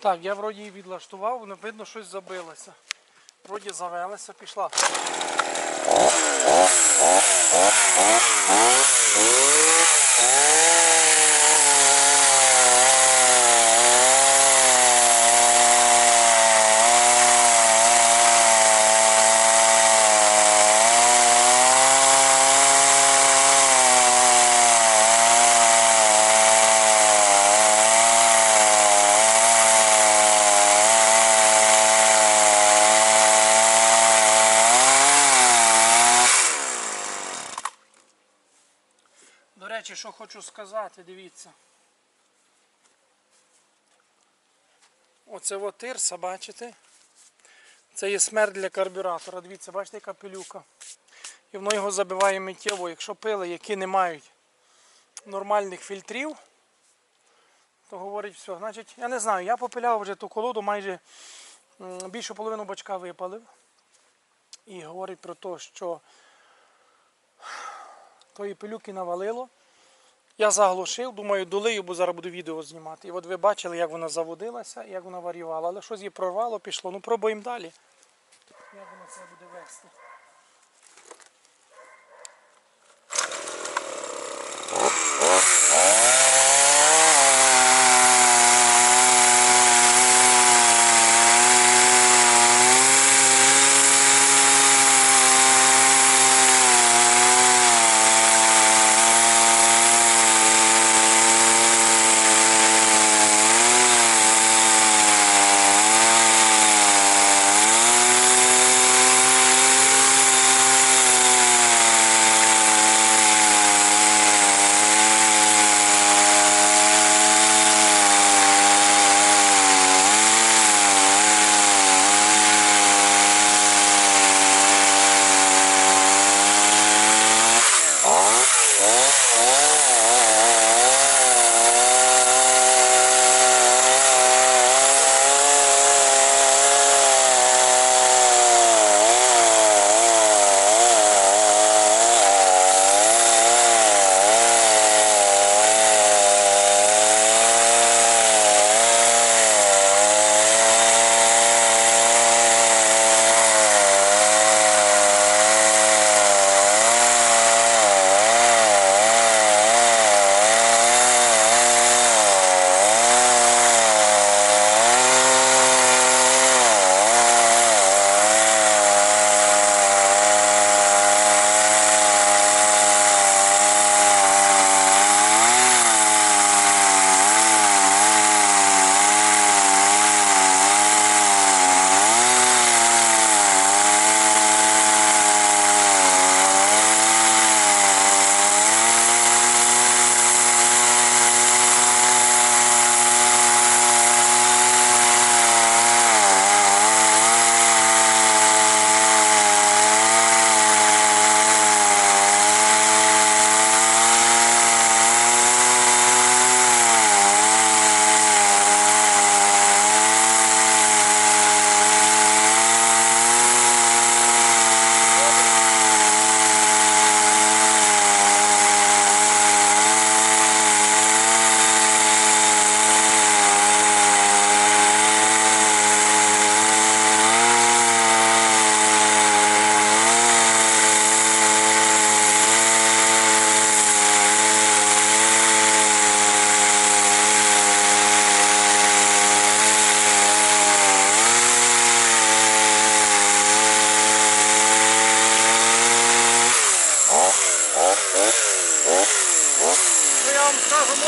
Так, я вроді її відлаштував, не видно, щось забилося. Вроді завелася, пішла. До речі, що хочу сказати, дивіться. Оце от тирса, бачите? Це є смерть для карбюратора. Дивіться, бачите, яка пилюка. І воно його забиває миттєво. Якщо пили, які не мають нормальних фільтрів, то говорить все. Значить, я не знаю, я попиляв вже ту колоду, майже більшу половину бачка випалив. І говорить про те, що тої пилюки навалило. Я заглушив, думаю, долию, бо зараз буду відео знімати. І от ви бачили, як вона заводилася, як вона варювала. Але щось її прорвало, пішло. Ну пробуємо далі. Як воно це буде вести. Oh, oh, oh.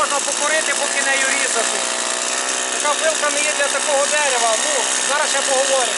Можна покурити, поки нею різати. Така пилка не є для такого дерева. Ну, зараз ще поговоримо.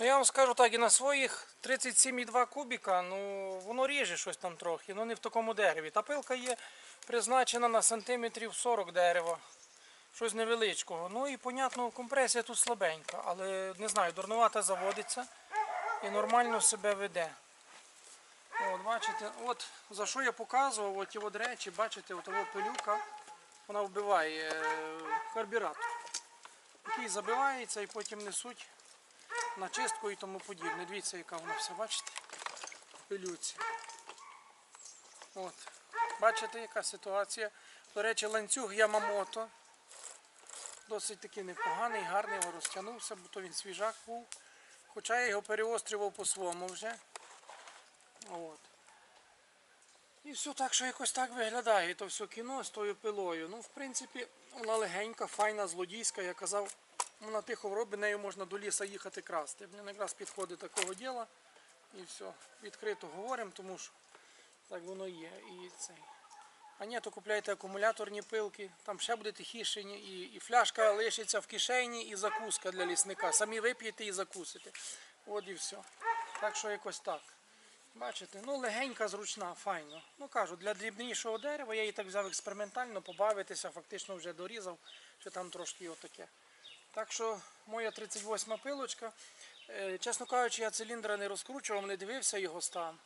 Ну, я вам скажу так, і на своїх 37,2 кубіка, ну воно ріже щось там трохи, ну не в такому дереві. Та пилка є призначена на сантиметрів 40 дерева. Щось невеличкого. Ну і понятно, компресія тут слабенька, але не знаю, дурнувата заводиться і нормально себе веде. От, бачите, от за що я показував, от от речі, бачите, от того пилюка, вона вбиває е, карбюратор, який забивається і потім несуть на чистку і тому подібне. Дивіться, яка вона вся, бачите? Пилюці. От. Бачите, яка ситуація. До речі, ланцюг Ямамото. Досить таки непоганий, гарний, його розтягнувся, бо то він свіжак був. Хоча я його переострював по-своєму вже. От. І все так, що якось так виглядає то все кіно з тою пилою. Ну, в принципі, вона легенька, файна, злодійська, я казав, вона тихо робить, нею можна до ліса їхати красти. Мені якраз підходить такого діла. І все. Відкрито говоримо, тому що так воно є. І цей. А ні, то купляйте акумуляторні пилки, там ще буде тихіше, і, і фляжка лишиться в кишені, і закуска для лісника. Самі вип'єте і закусите. От і все. Так що якось так. Бачите, ну легенька, зручна, файно. Ну кажу, для дрібнішого дерева я її так взяв експериментально, побавитися, фактично вже дорізав, що там трошки отаке. Так що моя 38 пилочка. Е, Чесно кажучи, я циліндра не розкручував, не дивився його стан.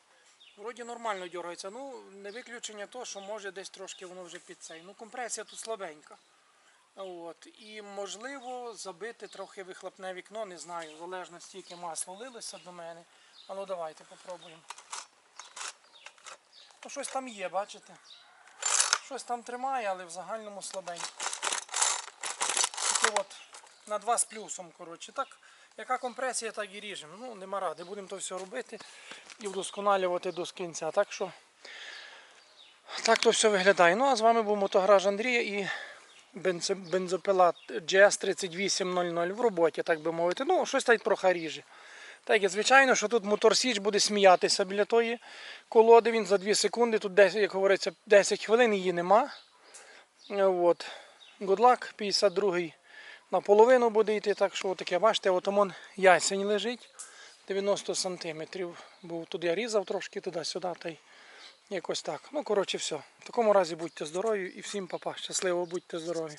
Вроді нормально дергається. Ну, не виключення того, що може десь трошки воно вже під цей. Ну, компресія тут слабенька. От. І можливо забити трохи вихлопне вікно, не знаю, в залежності, яке масло лилося до мене. А ну давайте попробуємо. Ну, щось там є, бачите? Щось там тримає, але в загальному слабенько. Таке от на 2 з плюсом, коротше. Так, яка компресія, так і ріжемо. Ну, нема ради, будемо то все робити і вдосконалювати до кінця. Так що так то все виглядає. Ну а з вами був мотогараж Андрія і бензо- бензопила GS3800 в роботі, так би мовити. Ну, щось так трохи ріже. Так, і звичайно, що тут мотор Січ буде сміятися біля тої колоди. Він за 2 секунди, тут 10, як говориться, 10 хвилин її нема. От. Good luck, 52-й наполовину буде йти. Так що таке, бачите, отамон ясень лежить 90 сантиметрів. Був тут я різав трошки туди-сюди. Та й якось так. Ну, коротше, все. В такому разі будьте здорові і всім папа. Щасливо, будьте здорові.